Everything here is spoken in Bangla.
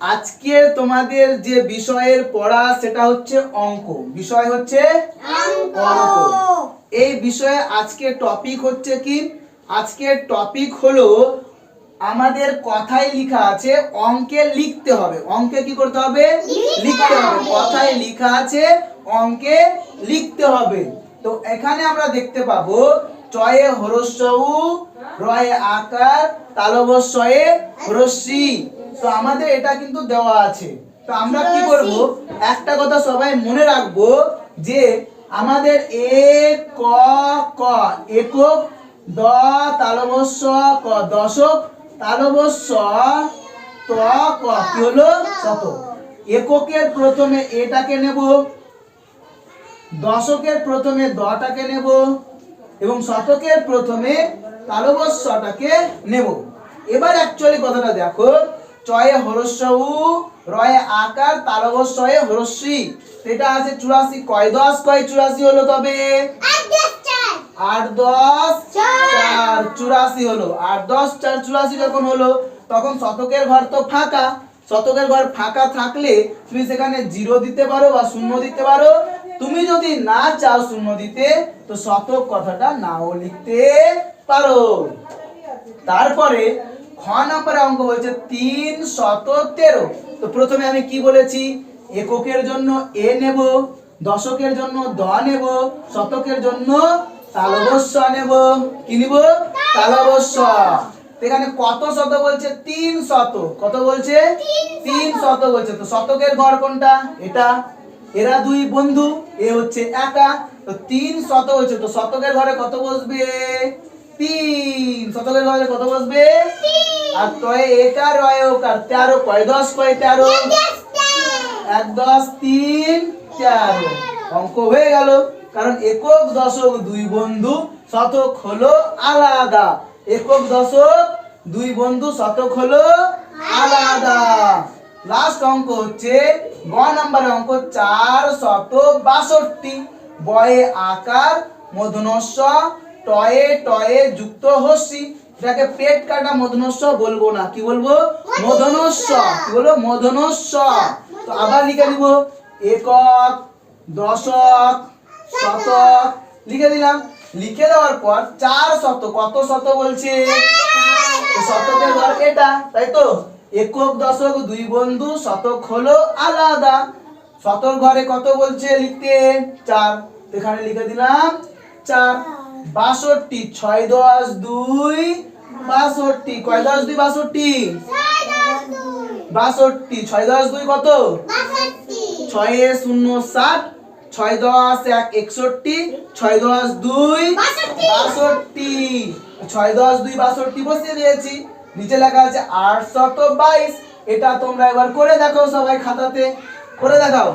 আজকে তোমাদের যে বিষয়ের পড়া সেটা হচ্ছে অঙ্ক। বিষয় হচ্ছে অঙ্ক। এই বিষয়ে আজকে টপিক হচ্ছে কি? আজকের টপিক হলো আমাদের কথায় লেখা আছে অঙ্কে লিখতে হবে। অঙ্কে কি করতে হবে? লিখতে হবে। কথায় লেখা আছে অঙ্কে লিখতে হবে। তো এখানে আমরা দেখতে পাবো চয়ে হরস্বউ রয়ে আকার তালবস্বয়ে হরস্বী তো আমাদের এটা কিন্তু দেওয়া আছে। তো আমরা কি করব? একটা কথা সবাই মনে রাখব যে আমাদের এ ক ক, একক, দ তালবস্য ক, দশক তালবস্য ত, ক, কি হলো? শত। এককের প্রথমে এটাকে নেব, দশকের প্রথমে দটাকে নেব এবং শতকের প্রথমে তালবস্যটাকে নেব। এবার অ্যাকচুয়ালি কথাটা দেখো চয়ে হরস্বউ রয়ে আকার তালবস্যয়ে হরস্বী এটা আছে চুরাশি। কয় দশ? কয় চুরাশি হলো তবে? আট দশ চার। চুরাশি হলো। আট দশ চার চুরাশি যখন হলো তখন শতকের ঘর তো ফাঁকা। শতকের ঘর ফাঁকা থাকলে তুমি সেখানে জিরো দিতে পারো বা শূন্য দিতে পারো। তুমি যদি না চাও শূন্য দিতে তো শতক কথাটা নাও লিখতে পারো। তারপরে খ নম্বরে অঙ্ক বলছে তিন শত তেরো। তো প্রথমে আমি কি বলেছি? এককের জন্য এ নেব দশকের জন্য দ নেব শতকের জন্য তালবস্য নেব। কি নিব? তালবস্য এখানে কত শত বলছে? তিন শত। কত বলছে? তিন শত। বলছে। তো শতকের ঘর কোনটা? এটা। এরা দুই বন্ধু এ হচ্ছে একা। তো তিন শত হচ্ছে তো শতকের ঘরে কত বসবে? তিন। কত বসবে? আর তয়ে একার রয়ে ওকার তেরো। কয় দশ কয় তেরো? এক দশ তিন তেরো। অঙ্ক হয়ে গেল। কারণ একক দশক দুই বন্ধু শতক হলো আলাদা। একক দশক দুই বন্ধু শতক হলো আলাদা। লাস্ট অঙ্ক হচ্ছে গ নাম্বারের অঙ্ক চার শত বাষট্টি। বয়ে আকার মধনস্য টয়ে টয়ে যুক্ত হস্যি এটাকে পেট কাটা মধনস্য বলব না। কি বলব? মধনস্য কি বলব? মধনস্য তো আবার লিখে দিব। একক দশক শতক। লিখে দিলাম। লিখে দেওয়ার পর চার শত কত শত বলছে? শতকের ঘর এটা তাই তো? একক দশক দুই বন্ধু শতক হলো আলাদা। শতক ঘরে কত বলছে লিখতে? চার। এখানে লিখে দিলাম। চার। বাষট্টি, ছয় দশ দুই, বাষট্টি। কয় দশ দুই, বাষট্টি? বাষট্টি। ছয় দশ দুই কত? ছয় শূন্য সাত, ছয় দশ এক একষট্টি, ছয় দশ দুই, বাষট্টি। ছয় দশ দুই, বাষট্টি বসিয়ে দিয়েছি। নিচে লেখা আছে আটশত বাইশ। এটা তোমরা এবার করে দেখো সবাই খাতাতে। করে দেখাও।